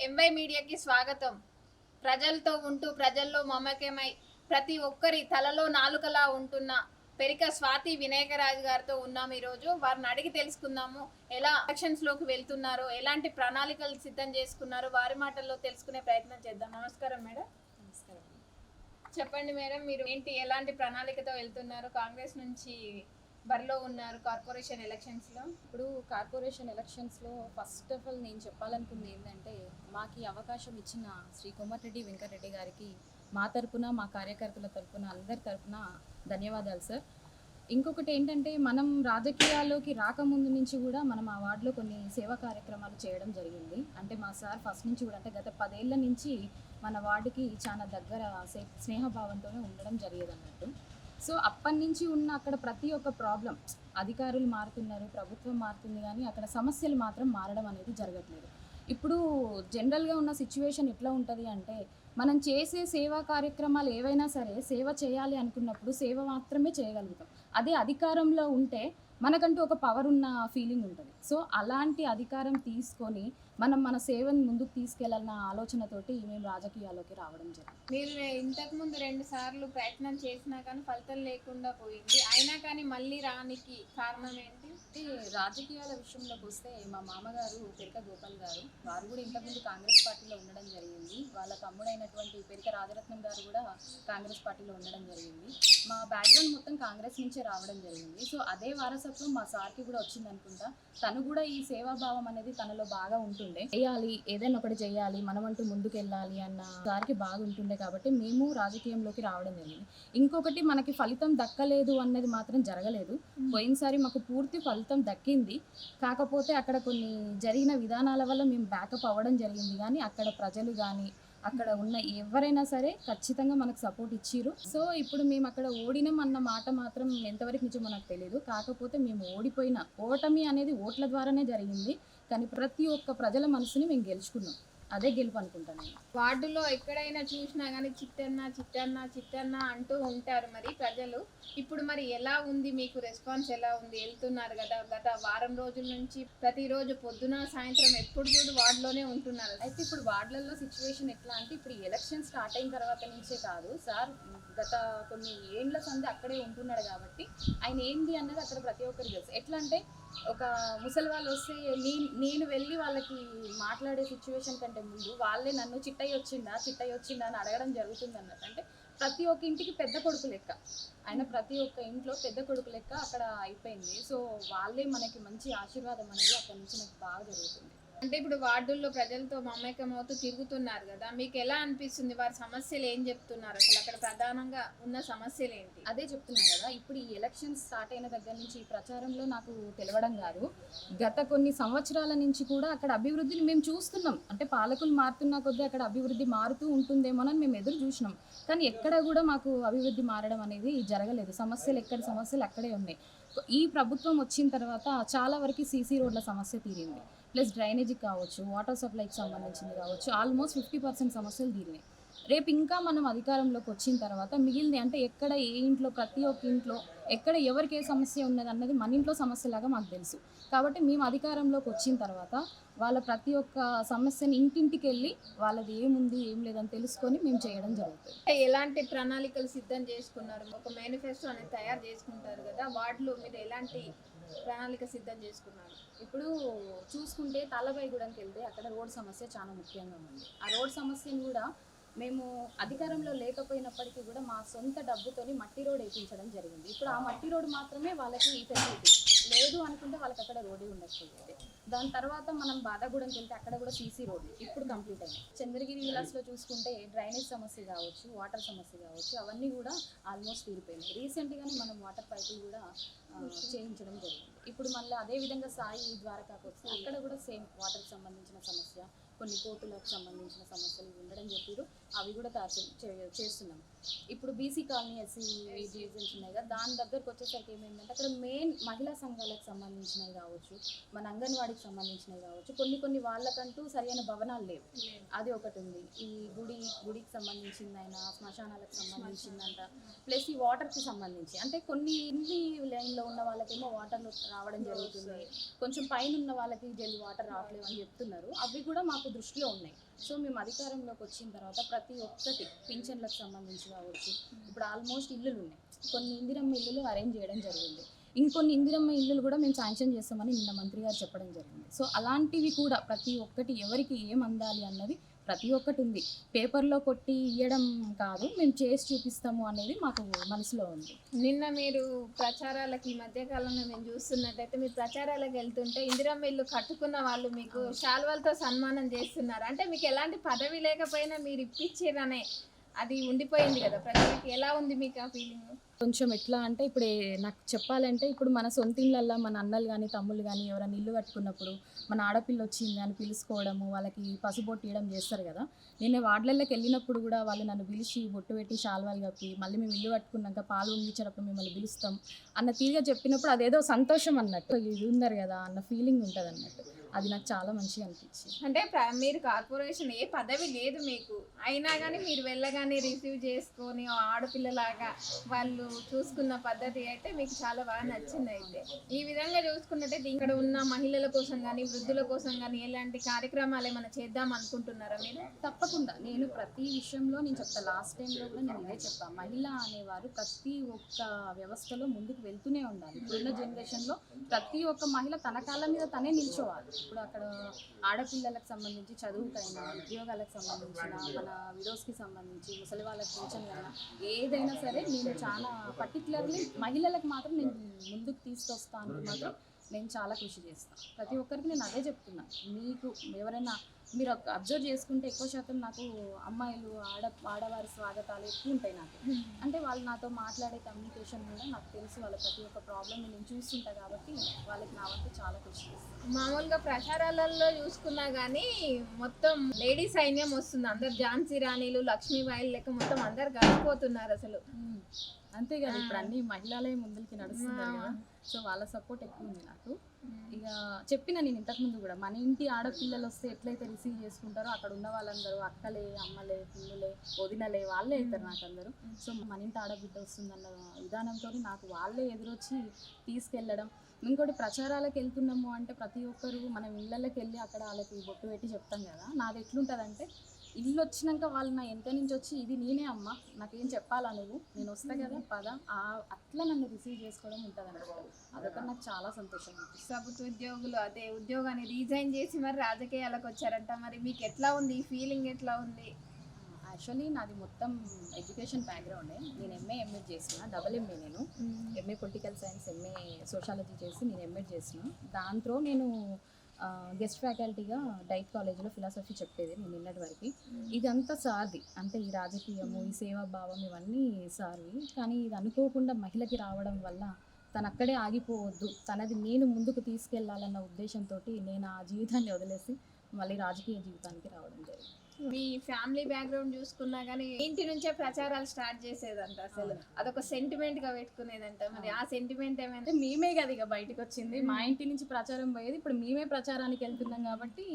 MY మీడియాకి స్వాగతం. ప్రజలతో ఉంటూ ప్రజల్లో మమకమై ప్రతి ఒక్కరి తలలో నాలుకలా ఉంటున్న పెరిక స్వాతి వినాయకరాజు గారితో ఉన్నాం ఈరోజు. వారిని అడిగి తెలుసుకుందాము. ఎలా ఎలక్షన్స్లోకి వెళ్తున్నారో ఎలాంటి ప్రణాళికలు సిద్ధం చేసుకున్నారో వారి మాటల్లో తెలుసుకునే ప్రయత్నం చేద్దాం. నమస్కారం మేడం. చెప్పండి మేడం మీరు ఏంటి ఎలాంటి ప్రణాళికతో వెళ్తున్నారు? కాంగ్రెస్ నుంచి బరిలో ఉన్నారు కార్పొరేషన్ ఎలక్షన్స్లో ఇప్పుడు కార్పొరేషన్ ఎలక్షన్స్లో ఫస్ట్ ఆఫ్ ఆల్ నేను చెప్పాలనుకుంది ఏంటంటే మాకు ఈ అవకాశం ఇచ్చిన శ్రీ కోమటిరెడ్డి వెంకటరెడ్డి గారికి మా తరపున మా కార్యకర్తల తరపున అందరి తరపున ధన్యవాదాలు సార్. ఇంకొకటి ఏంటంటే మనం రాజకీయాల్లోకి రాకముందు నుంచి కూడా మనం ఆ వార్డులో కొన్ని సేవా కార్యక్రమాలు చేయడం జరిగింది. అంటే మా సార్ ఫస్ట్ నుంచి కూడా అంటే గత పదేళ్ళ నుంచి మన వార్డుకి చాలా దగ్గర సే- స్నేహభావంతోనే ఉండడం జరిగేది అన్నట్టు సో అప్పటి నుంచి ఉన్న అక్కడ ప్రతి ఒక్క ప్రాబ్లం అధికారులు మారుతున్నారు ప్రభుత్వం మారుతుంది కానీ అక్కడ సమస్యలు మాత్రం మారడం అనేది జరగట్లేదు. ఇప్పుడు జనరల్గా ఉన్న సిచ్యువేషన్ ఎట్లా ఉంటుంది అంటే మనం చేసే సేవా కార్యక్రమాలు ఏవైనా సరే సేవ చేయాలి అనుకున్నప్పుడు సేవ మాత్రమే చేయగలుగుతాం. అదే అధికారంలో ఉంటే మనకంటూ ఒక పవర్ ఉన్న ఫీలింగ్ ఉంటుంది. సో అలాంటి అధికారం తీసుకొని మనం మన సేవను ముందుకు తీసుకెళ్ళాలన్న ఆలోచనతోటి మేము రాజకీయాల్లోకి రావడం జరిగింది. మీరు ఇంతకు ముందు రెండు సార్లు ప్రయత్నం చేసినా కానీ ఫలితం లేకుండా పోయింది. అయినా కానీ మళ్ళీ రానికి కారణం ఏంటి? అంటే రాజకీయాల విషయంలోకి వస్తే మా మామగారు పెరిక గోపాల్ గారు వారు కూడా ఇంతకుముందు కాంగ్రెస్ పార్టీలో ఉండడం జరిగింది. వాళ్ళ తమ్ముడైనటువంటి పెరిక రాజరత్నం గారు కూడా కాంగ్రెస్ పార్టీలో ఉండడం జరిగింది. మా బ్యాక్గ్రౌండ్ మొత్తం కాంగ్రెస్ నుంచే రావడం జరిగింది. సో అదే వారసత్వం మా సార్కి కూడా వచ్చింది అనుకుంటా తను కూడా ఈ సేవాభావం అనేది తనలో బాగా ఉంటుండే చేయాలి ఏదైనా ఒకటి చేయాలి మనమంటూ ముందుకు వెళ్ళాలి అన్న సార్కి బాగా ఉంటుండే కాబట్టి మేము రాజకీయంలోకి రావడం జరిగింది. ఇంకొకటి మనకి ఫలితం దక్కలేదు అన్నది మాత్రం జరగలేదు. పోయినసారి మాకు పూర్తి ఫలితం దక్కింది. కాకపోతే అక్కడ కొన్ని జరిగిన విధానాల వల్ల మేము బ్యాకప్ అవ్వడం జరిగింది. కానీ అక్కడ ప్రజలు కానీ అక్కడ ఉన్న ఎవరైనా సరే ఖచ్చితంగా మనకు సపోర్ట్ ఇచ్చిర్రు. సో ఇప్పుడు మేము అక్కడ ఓడినాం అన్న మాట మాత్రం ఎంతవరకు నిజమో నాకు తెలియదు కాకపోతే మేము ఓడిపోయిన ఓటమి అనేది ఓట్ల ద్వారానే జరిగింది. కానీ ప్రతి ఒక్క ప్రజల మనసుని మేము గెలుచుకున్నాం. అదే గెలుపు అనుకుంటాను నేను. వార్డులో ఎక్కడైనా చూసినా కానీ చిట్టన్న చిట్టన్న చిట్టన్న అంటూ ఉంటారు మరి ప్రజలు. ఇప్పుడు మరి ఎలా ఉంది? మీకు రెస్పాన్స్ ఎలా ఉంది? వెళ్తున్నారు కదా గత వారం రోజుల నుంచి ప్రతిరోజు పొద్దున సాయంత్రం ఎప్పుడు చూడు వార్డులోనే ఉంటున్నారు. అయితే ఇప్పుడు వార్డులలో సిచ్యువేషన్ ఎట్లా అంటే ఇప్పుడు ఎలక్షన్ స్టార్ట్ అయిన తర్వాత నుంచే కాదు. సార్ గత కొన్ని ఏండ్ల సంది అక్కడే ఉంటున్నాడు కాబట్టి ఆయన ఏంది అన్నది అక్కడ ప్రతి ఒక్కరికి తెలుసు. ఎట్లా అంటే ఒక ముసలి వాళ్ళు వస్తే నేను నేను వెళ్ళి వాళ్ళకి మాట్లాడే సిచ్యువేషన్ కంటే ముందు వాళ్ళే నన్ను చిట్టయ్య వచ్చిందా చిట్టయ్య వచ్చిందా అని అడగడం జరుగుతుంది అన్నట్టు. అంటే ప్రతి ఒక్క ఇంటికి పెద్ద కొడుకు లెక్క. ఆయన ప్రతి ఒక్క ఇంట్లో పెద్ద కొడుకు లెక్క అక్కడ అయిపోయింది. సో వాళ్ళే మనకి మంచి ఆశీర్వాదం అనేది అక్కడ నుంచి నాకు బాగా జరుగుతుంది. అంటే ఇప్పుడు వార్డుల్లో ప్రజలతో మమేకం అవుతూ తిరుగుతున్నారు కదా మీకు ఎలా అనిపిస్తుంది? వారి సమస్యలు ఏం చెప్తున్నారు? అసలు అక్కడ ప్రధానంగా ఉన్న సమస్యలు ఏంటి? అదే చెప్తున్నా కదా ఇప్పుడు ఈ ఎలక్షన్స్ స్టార్ట్ అయిన దగ్గర నుంచి ఈ ప్రచారంలో నాకు తెలవడం కాదు. గత కొన్ని సంవత్సరాల నుంచి కూడా అక్కడ అభివృద్ధిని మేము చూస్తున్నాం. అంటే పాలకులు మారుతున్న కొద్దీ అక్కడ అభివృద్ధి మారుతూ ఉంటుందేమోనని మేము ఎదురు చూసినాం. కానీ ఎక్కడ కూడా మాకు అభివృద్ధి మారడం అనేది జరగలేదు. సమస్యలు ఎక్కడ సమస్యలు అక్కడే ఉన్నాయి. ఈ ప్రభుత్వం వచ్చిన తర్వాత చాలా వరకు సీసీ రోడ్ల సమస్య తీరింది. ప్లస్ డ్రైనేజీ కావచ్చు వాటర్ సప్లైకి సంబంధించింది కావచ్చు ఆల్మోస్ట్ ఫిఫ్టీ పర్సెంట్ సమస్యలు తీరినాయి. రేపు ఇంకా మనం అధికారంలోకి వచ్చిన తర్వాత మిగిలింది అంటే ఎక్కడ ఏ ఇంట్లో ప్రతి ఒక్క ఇంట్లో ఎక్కడ ఎవరికి ఏ సమస్య ఉన్నది అన్నది మన ఇంట్లో సమస్యలాగా మాకు తెలుసు. కాబట్టి మేము అధికారంలోకి వచ్చిన తర్వాత వాళ్ళ ప్రతి ఒక్క సమస్యని ఇంటింటికి వెళ్ళి వాళ్ళది ఏముంది ఏం లేదని తెలుసుకొని మేము చేయడం జరుగుతుంది. ఎలాంటి ప్రణాళికలు సిద్ధం చేసుకున్నారు? ఒక మేనిఫెస్టో అనేది తయారు చేసుకుంటారు కదా వాటిలో మీరు ఎలాంటి ప్రణాళిక సిద్ధం చేసుకున్నారు ఇప్పుడు చూసుకుంటే తాళ్ళబాయిగూడెంకి వెళ్తే అక్కడ రోడ్ సమస్య చాలా ముఖ్యంగా ఉంది. ఆ రోడ్ సమస్యను కూడా మేము అధికారంలో లేకపోయినప్పటికీ కూడా మా సొంత డబ్బుతోని మట్టి రోడ్ వేయించడం జరిగింది. ఇప్పుడు ఆ మట్టి రోడ్ మాత్రమే వాళ్ళకి ఫెసిలిటీ. లేదు అనుకుంటే వాళ్ళకి అక్కడ రోడ్డు ఉండకపోయేది. దాని తర్వాత మనం బాదాగూడెంకి వెళ్తే అక్కడ కూడా సీసీ రోడ్ ఇప్పుడు కంప్లీట్ అయింది చంద్రగిరి విలాస్లో చూసుకుంటే డ్రైనేజ్ సమస్య కావచ్చు వాటర్ సమస్య కావచ్చు అవన్నీ కూడా ఆల్మోస్ట్ తీరిపోయినాయి. రీసెంట్గానే మనం వాటర్ పైపులు కూడా చేయించడం జరిగింది. ఇప్పుడు మళ్ళీ అదే విధంగా సాయి ద్వారకాకు వస్తే అక్కడ కూడా సేమ్ వాటర్కి సంబంధించిన సమస్య కొన్ని కోర్టులకు సంబంధించిన సమస్యలు ఉండడం చెప్పారు అవి కూడా తయారు చే- చేస్తున్నాం. ఇప్పుడు బీసీ కాలనీ ఎస్సీ డివిజన్స్ ఉన్నాయి కదా దాని దగ్గరకు వచ్చేసరికి ఏమైందంటే అక్కడ మెయిన్ మహిళా సంఘాలకు సంబంధించినవి కావచ్చు మన అంగన్వాడికి సంబంధించినవి కావచ్చు కొన్ని కొన్ని వాళ్ళకంటూ సరైన భవనాలు లేవు. అది ఒకటి ఉంది. ఈ గుడి గుడికి సంబంధించిందైనా శ్మశానాలకు సంబంధించిందంట ప్లస్ ఈ వాటర్కి సంబంధించి అంటే కొన్ని ఇన్ని లైన్లో ఉన్న వాళ్ళకేమో వాటర్ రావడం జరుగుతుంది. కొంచెం పైన ఉన్న వాళ్ళకి జల్ వాటర్ రావట్లేవు అని చెప్తున్నారు. అవి కూడా మాకు దృష్టిలో ఉన్నాయి. సో మేము అధికారంలోకి వచ్చిన తర్వాత ప్రతి ఒక్కటి పింఛన్లకు సంబంధించి కావచ్చు ఇప్పుడు ఆల్మోస్ట్ ఇల్లులు ఉన్నాయి. కొన్ని ఇందిరమ్మ ఇల్లులు అరేంజ్ చేయడం జరిగింది. ఇంకొన్ని ఇందిరమ్మ ఇల్లులు కూడా మేము శాంక్షన్ చేస్తామని నిన్న మంత్రి గారు చెప్పడం జరిగింది. సో అలాంటివి కూడా ప్రతి ఒక్కటి ఎవరికి ఏం అందాలి అన్నది ప్రతి ఒక్కటి ఉంది పేపర్లో కొట్టి ఇవ్వడం కాదు మేము చేసి చూపిస్తాము అనేది మాకు మనసులో ఉంది. నిన్న మీరు ప్రచారాలకి ఈ మధ్య కాలంలో మేము చూస్తున్నట్టయితే మీరు ప్రచారాలకు వెళ్తుంటే ఇందిరమ్మ ఇల్లు కట్టుకున్న వాళ్ళు మీకు శాల్వాలతో సన్మానం చేస్తున్నారు. అంటే మీకు ఎలాంటి పదవి లేకపోయినా మీరు ఇప్పించారనే అది ఉండిపోయింది కదా. ప్రజలకి ఎలా ఉంది మీకు ఆ ఫీలింగ్ కొంచెం ఎట్లా అంటే ఇప్పుడు నాకు చెప్పాలంటే ఇప్పుడు మన సొంత ఇళ్ళల్లో మన అన్నలు కానీ తమ్ముళ్ళు కానీ ఎవరైనా ఇల్లు కట్టుకున్నప్పుడు మన ఆడపిల్ల వచ్చింది అని పిలుచుకోవడము వాళ్ళకి పసుబొట్టు ఇవ్వడం చేస్తారు కదా. నేను వార్డులలోకి వెళ్ళినప్పుడు కూడా వాళ్ళు నన్ను పిలిచి బొట్టు పెట్టి శాల్వాలు కప్పి మళ్ళీ మేము ఇల్లు కట్టుకున్నాక పాలు ఉండించేటప్పుడు మిమ్మల్ని పిలుస్తాం అన్న తీరుగా చెప్పినప్పుడు అదేదో సంతోషం అన్నట్టు. ఇది ఉన్నారు కదా అన్న ఫీలింగ్ ఉంటుంది అన్నట్టు అది నాకు చాలా మంచిగా అనిపించింది. అంటే ప్ర- మీరు కార్పొరేషన్ ఏ పదవి లేదు మీకు. అయినా కానీ మీరు వెళ్ళగానే రిసీవ్ చేసుకొని ఆడపిల్లలాగా వాళ్ళు చూసుకున్న పద్ధతి అయితే మీకు చాలా బాగా నచ్చింది అయితే. ఈ విధంగా చూసుకున్నట్టయితే ఇక్కడ ఉన్న మహిళల కోసం కానీ వృద్ధుల కోసం కానీ ఎలాంటి కార్యక్రమాలు ఏమైనా చేద్దాం అనుకుంటున్నారా మీరు? తప్పకుండా. నేను ప్రతి విషయంలో నేను చెప్తా. లాస్ట్ టైంలో కూడా నేను ఇదే చెప్పా మహిళ అనేవారు ప్రతి ఒక్క వ్యవస్థలో ముందుకు వెళ్తూనే ఉండాలి. ఇప్పుడున్న జనరేషన్లో ప్రతి ఒక్క మహిళ తన కాళ్ళ మీద తనే నిల్చోవాలి. ఇప్పుడు అక్కడ ఆడపిల్లలకు సంబంధించి చదువుకైనా ఉద్యోగాలకు సంబంధించిన మన విడోస్కి సంబంధించి ముసలి వాళ్ళకి పింఛన్ అయినా ఏదైనా సరే నేను చాలా పర్టికులర్లీ మహిళలకు మాత్రం నేను ముందుకు తీసుకొస్తాను మాత్రం నేను చాలా కృషి చేస్తాను. ప్రతి ఒక్కరికి నేను అదే చెప్తున్నా. మీకు ఎవరైనా మీరు అబ్జర్వ్ చేసుకుంటే ఎక్కువ శాతం నాకు అమ్మాయిలు ఆడ ఆడవారి స్వాగతాలు ఎక్కువ ఉంటాయి నాకు. అంటే వాళ్ళు నాతో మాట్లాడే కమ్యూనికేషన్ కూడా నాకు తెలుసు. వాళ్ళ ప్రతి ఒక్క ప్రాబ్లమ్ని నేను చూస్తుంటా కాబట్టి వాళ్ళకి నా వంతు చాలా చేస్తాను మామూలుగా ప్రచారాలలో చూసుకున్నా కానీ మొత్తం లేడీ సైన్యం వస్తుంది. అందరు ఝాన్సీ రాణిలు లక్ష్మీబాయిలు లెక్క మొత్తం అందరు కలిసిపోతున్నారు అసలు. అంతే కదా ఇప్పుడు అన్ని మహిళలే ముందుకి నడుస్తున్నారు కదా. సో వాళ్ళ సపోర్ట్ ఎక్కువ ఉంది నాకు. ఇక చెప్పిన నేను ఇంతకుముందు కూడా మన ఇంటి ఆడపిల్లలు వస్తే ఎట్లయితే రిసీవ్ చేసుకుంటారో అక్కడ ఉన్న వాళ్ళందరూ అక్కలే అమ్మలే పిల్లులే వదినలే వాళ్ళే అవుతారు నాకు అందరూ సో మన ఇంటి ఆడబిడ్డ వస్తుందన్న విధానంతో నాకు వాళ్ళే ఎదురొచ్చి తీసుకెళ్ళడం. ఇంకోటి ప్రచారాలకు వెళ్తున్నాము అంటే ప్రతి ఒక్కరు మనం ఇళ్ళకి వెళ్ళి అక్కడ వాళ్ళకి బొట్టు పెట్టి చెప్తాం కదా నాది ఎట్లుంటుందంటే ఇల్లు వచ్చినాక వాళ్ళు నా వెనక నుంచి వచ్చి ఇది నేనే అమ్మ నాకేం చెప్పాలా నువ్వు? నేను వస్తా కదా పద. ఆ- అట్లా నన్ను రిసీవ్ చేసుకోవడం ఉంటుంది అన్నమాట అదొక నాకు చాలా సంతోషం ప్రభుత్వ ఉద్యోగులు అదే ఉద్యోగాన్ని రీజైన్ చేసి మరి రాజకీయాలకు వచ్చారంట. మరి మీకు ఎట్లా ఉంది? ఈ ఫీలింగ్ ఎట్లా ఉంది? యాక్చువల్లీ నాది మొత్తం ఎడ్యుకేషన్ బ్యాక్గ్రౌండే నేను ఎంఏ ఎంఎడ్ చేసిన. డబల్ ఎంఏ నేను. MA political science MA sociology చేసి నేను ఎంఎడ్ చేసిన. దాంట్లో నేను గెస్ట్ ఫ్యాకల్టీగా డైట్ కాలేజీలో ఫిలాసఫీ చెప్పేది నేను నిన్నటి వరకు. ఇదంతా సార్ది. అంటే ఈ రాజకీయము ఈ సేవా భావం ఇవన్నీ సార్వి. కానీ ఇది అనుకోకుండా మహిళకి రావడం వల్ల తను అక్కడే ఆగిపోవద్దు. తనది నేను ముందుకు తీసుకెళ్ళాలన్న ఉద్దేశంతో నేను ఆ జీవితాన్ని వదిలేసి మళ్ళీ రాజకీయ జీవితానికి రావడం జరిగింది. మీ ఫ్యామిలీ బ్యాక్గ్రౌండ్ చూసుకున్నా కానీ ఇంటి నుంచే ప్రచారాలు స్టార్ట్ చేసేదంట అసలు. అదొక సెంటిమెంట్గా పెట్టుకునేదంట. మరి ఆ సెంటిమెంట్ ఏమైనా అంటే మేమే కదా ఇక బయటకు వచ్చింది. మా ఇంటి నుంచి ప్రచారం పోయేది. ఇప్పుడు మేమే ప్రచారానికి వెళ్తున్నాం కాబట్టి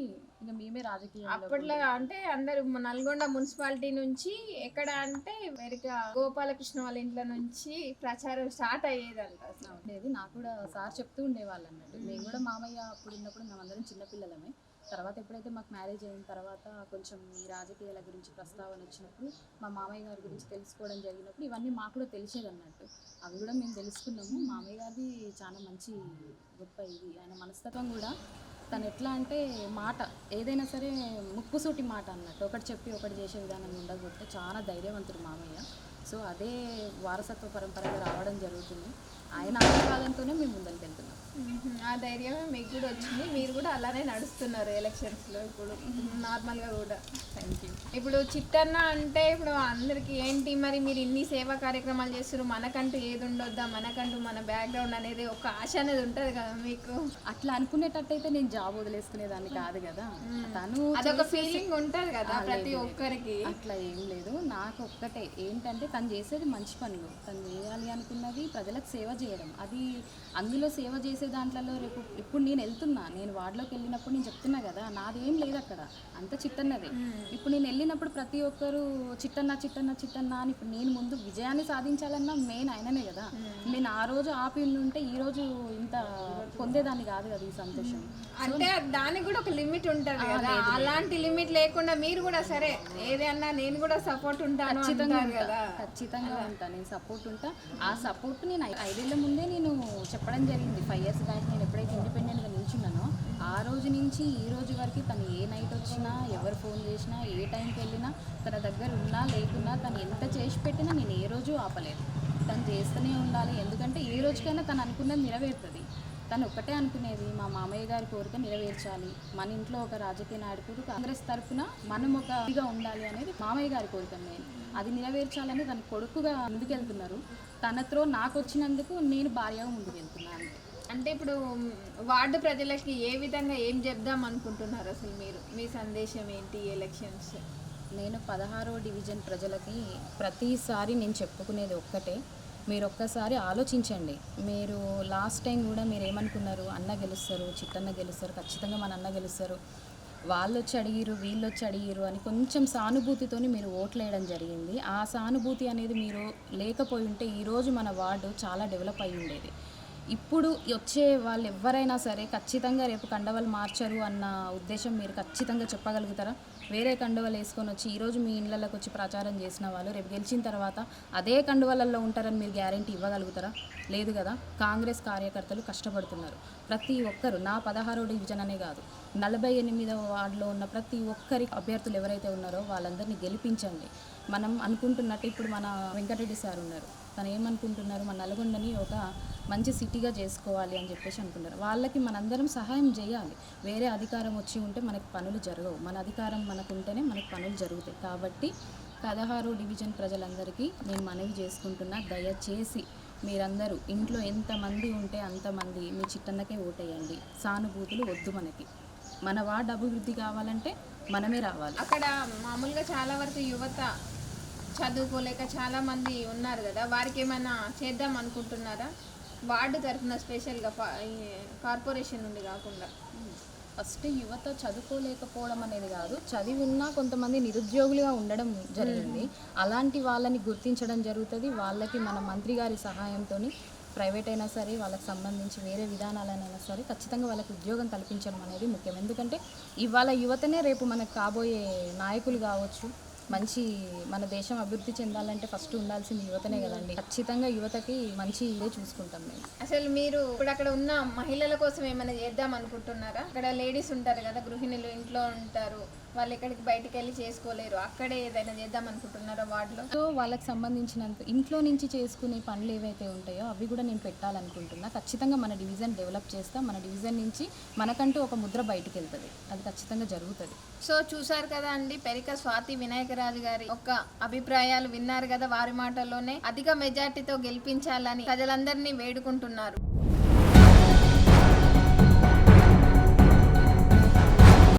ఇక మేమే రాజకీయ అప్పట్లో అంటే అందరు నల్గొండ మున్సిపాలిటీ నుంచి ఎక్కడ అంటే మెరిక గోపాలకృష్ణ వాళ్ళ ఇంట్లో నుంచి ప్రచారం స్టార్ట్ అయ్యేదంట అసలు. నాకు కూడా సార్ చెప్తూ ఉండేవాళ్ళు అన్నట్టు. మేము కూడా మామయ్య అప్పుడు ఉన్నప్పుడు మేమందరం చిన్నపిల్లలమే. తర్వాత ఎప్పుడైతే మాకు మ్యారేజ్ అయిన తర్వాత కొంచెం ఈ రాజకీయాల గురించి ప్రస్తావన వచ్చినప్పుడు మా మామయ్య గారి గురించి తెలుసుకోవడం జరిగినప్పుడు ఇవన్నీ మాకు కూడా తెలిసేది అన్నట్టు. అవి కూడా మేము తెలుసుకున్నాము. మామయ్య గారిది చాలా మంచి గొప్ప ఇది. ఆయన మనస్తత్వం కూడా తను ఎట్లా అంటే మాట ఏదైనా సరే ముక్కుసూటి మాట అన్నట్టు. ఒకటి చెప్పి ఒకటి చేసే విధానం ఉండకపోతే చాలా ధైర్యవంతుడు మామయ్య. సో అదే వారసత్వ పరంపరగా రావడం జరుగుతుంది. ఆయన ఆశీర్వాదంతోనే మేము ముందరికి వెళ్తున్నాం. ఆ ధైర్యమే మీకు కూడా వచ్చింది. మీరు కూడా అలానే నడుస్తున్నారు ఎలక్షన్స్లో ఇప్పుడు. నార్మల్గా కూడా. థ్యాంక్ యూ ఇప్పుడు చిట్టన్న అంటే ఇప్పుడు అందరికి ఏంటి మరి మీరు ఇన్ని సేవా కార్యక్రమాలు చేస్తారు మనకంటూ ఏది ఉండొద్దా? మనకంటూ మన బ్యాక్గ్రౌండ్ అనేది ఒక ఆశ అనేది ఉంటుంది కదా మీకు? అట్లా అనుకునేటట్టయితే నేను జాబ్ వదిలేసుకునేదాన్ని కాదు కదా. తను అదొక ఫీలింగ్ ఉంటుంది కదా ప్రతి. ఒక్కరికి. అట్లా ఏం లేదు. నాకు ఒక్కటే. ఏంటంటే తను చేసేది మంచి పనులు తను చేయాలి అనుకున్నది ప్రజలకు సేవ చేయడం. అది అందులో సేవ చేసే దాంట్లో రేపు ఇప్పుడు నేను వెళ్తున్నా నేను వార్డులోకి వెళ్ళినప్పుడు నేను చెప్తున్నా కదా నాది లేదు అక్కడ. అంత చిట్టన్నదే ఇప్పుడు నేను వెళ్ళినప్పుడు ప్రతి ఒక్కరు చిట్టన్న చిట్టన్న చిట్టన్న అని ఇప్పుడు నేను ముందు విజయాన్ని సాధించాలన్నా మెయిన్ ఆయననే కదా. నేను ఆ రోజు ఆపి ఉంటే ఈ రోజు ఇంత పొందేదాన్ని కాదు కదా ఈ సంతోషం అంటే దానికి కూడా ఒక లిమిట్ ఉంటుంది కదా. అలాంటి లిమిట్ లేకుండా మీరు కూడా సరే ఏదన్నా నేను కూడా సపోర్ట్ ఉంటాను ఖచ్చితంగా ఉంటా కదా. ఖచ్చితంగా ఉంటా నేను సపోర్ట్ ఉంటా. ఆ సపోర్ట్ నేను ఐదేళ్ళ ముందే నేను చెప్పడం జరిగింది. ఫైవ్ ఇయర్స్ బ్యాక్ నేను ఎప్పుడైతే ఇండిపెండెంట్గా నిల్చున్నానో ఆ రోజు నుంచి ఈ రోజు వరకు తను ఏ నైట్ వచ్చినా ఎవరు ఫోన్ చేసినా ఏ టైంకి వెళ్ళినా తన దగ్గర ఉన్నా లేకున్నా తను ఎంత చేసి పెట్టినా నేను ఏ రోజు ఆపలేదు. తను చేస్తూనే ఉండాలి. ఎందుకంటే ఏ రోజుకైనా తను అనుకున్నది నెరవేరుతుంది. తను ఒక్కటే అనుకునేది మా మామయ్య గారి కోరిక నెరవేర్చాలి. మన ఇంట్లో ఒక రాజకీయ నాయకుడు కాంగ్రెస్ తరఫున మనం ఒక ఇదిగా ఉండాలి అనేది మామయ్య గారి కోరిక నేను. అది నెరవేర్చాలని తన కొడుకుగా ముందుకెళ్తున్నారు. తన త్రో నాకు వచ్చినందుకు నేను భార్యగా ముందుకెళ్తున్నాను. అంటే ఇప్పుడు వార్డు ప్రజలకి ఏ విధంగా ఏం చెప్దాం అనుకుంటున్నారు అసలు మీరు? మీ సందేశం ఏంటి ఎలక్షన్స్? నేను పదహారో డివిజన్ ప్రజలకి ప్రతిసారి నేను చెప్పుకునేది ఒక్కటే. మీరు ఒక్కసారి ఆలోచించండి. మీరు లాస్ట్ టైం కూడా మీరు ఏమనుకున్నారు అన్న గెలుస్తారు చిట్టన్న గెలుస్తారు ఖచ్చితంగా మన అన్న గెలుస్తారు. వాళ్ళు వచ్చి అడిగిరు వీళ్ళు వచ్చి అడిగిరు అని కొంచెం సానుభూతితోని మీరు ఓట్లు వేయడం జరిగింది. ఆ సానుభూతి అనేది మీరు లేకపోయి ఉంటే ఈరోజు మన వార్డు చాలా డెవలప్ అయి ఉండేది. ఇప్పుడు వచ్చే వాళ్ళు ఎవరైనా సరే ఖచ్చితంగా రేపు కండవలు మార్చరు అన్న ఉద్దేశం మీరు ఖచ్చితంగా చెప్పగలుగుతారా? వేరే కండువలు వేసుకొని వచ్చి ఈరోజు మీ ఇళ్ళకి వచ్చి ప్రచారం చేసిన వాళ్ళు రేపు గెలిచిన తర్వాత అదే కండువలలో ఉంటారని మీరు గ్యారంటీ ఇవ్వగలుగుతారా? లేదు కదా? కాంగ్రెస్ కార్యకర్తలు కష్టపడుతున్నారు. ప్రతి ఒక్కరు నా పదహారో డివిజన్ అనే కాదు నలభై ఎనిమిదవ వార్డులో ఉన్న ప్రతి ఒక్కరి అభ్యర్థులు ఎవరైతే ఉన్నారో వాళ్ళందరినీ గెలిపించండి. మనం అనుకుంటున్నట్టు ఇప్పుడు మన వెంకటరెడ్డి సార్ ఉన్నారు. తను ఏమనుకుంటున్నారు? మన నల్గొండని ఒక మంచి సిటీగా చేసుకోవాలి అని చెప్పేసి అనుకుంటారు వాళ్ళకి మనందరం సహాయం చేయాలి. వేరే అధికారం వచ్చి ఉంటే మనకి పనులు జరగవు. మన అధికారం మనకు ఉంటేనే మనకి పనులు జరుగుతాయి. కాబట్టి పదహారు డివిజన్ ప్రజలందరికీ నేను మనవి చేసుకుంటున్నా దయచేసి మీరందరూ ఇంట్లో ఎంతమంది ఉంటే అంతమంది మీ చిట్టన్నకే ఓటేయండి. సానుభూతులు వద్దు మనకి. మన వార్డు అభివృద్ధి కావాలంటే మనమే రావాలి. అక్కడ మామూలుగా చాలా వరకు యువత చదువుకోలేక చాలా మంది ఉన్నారు కదా వారికి ఏమైనా చేద్దాం అనుకుంటున్నారా? వార్డు తరఫున స్పెషల్గా కార్పొరేషన్ నుండి కాకుండా. ఫస్ట్ యువత చదువుకోలేకపోవడం అనేది కాదు చదివి ఉన్నా కొంతమంది నిరుద్యోగులుగా ఉండడం జరిగింది. అలాంటి వాళ్ళని గుర్తించడం జరుగుతుంది. వాళ్ళకి మన మంత్రి గారి సహాయంతో ప్రైవేట్ అయినా సరే వాళ్ళకి సంబంధించి వేరే విధానాలైనా సరే ఖచ్చితంగా వాళ్ళకి ఉద్యోగం కల్పించడం అనేది ముఖ్యం. ఎందుకంటే ఇవాళ యువతనే రేపు మనకు కాబోయే నాయకులు కావచ్చు మంచి మన దేశం అభివృద్ధి చెందాలంటే ఫస్ట్ ఉండాల్సింది యువతనే కదండి. ఖచ్చితంగా యువతకి మంచి ఇదే చూసుకుంటాం మేము. అసలు మీరు ఇప్పుడు అక్కడ ఉన్న మహిళల కోసం ఏమైనా చేద్దాం అనుకుంటున్నారా? అక్కడ లేడీస్ ఉంటారు కదా గృహిణులు ఇంట్లో ఉంటారు. వాళ్ళు ఎక్కడికి బయటికి వెళ్ళి చేసుకోలేరు. అక్కడే ఏదైనా చేద్దాం అనుకుంటున్నారా వార్డులో? సో వాళ్ళకి సంబంధించినంత ఇంట్లో నుంచి చేసుకునే పనులు ఏవైతే ఉంటాయో అవి కూడా నేను పెట్టాలనుకుంటున్నా. ఖచ్చితంగా మన డివిజన్ డెవలప్ చేస్తాం. మన డివిజన్ నుంచి మనకంటూ ఒక ముద్ర బయటికి వెళ్తుంది అది ఖచ్చితంగా జరుగుతుంది. సో చూసారు కదా అండి పెరిక స్వాతి వినాయకరాజు గారి ఒక అభిప్రాయాలు విన్నారు కదా వారి మాటల్లోనే. అధిక మెజార్టీతో గెలిపించాలని ప్రజలందరినీ వేడుకుంటున్నారు.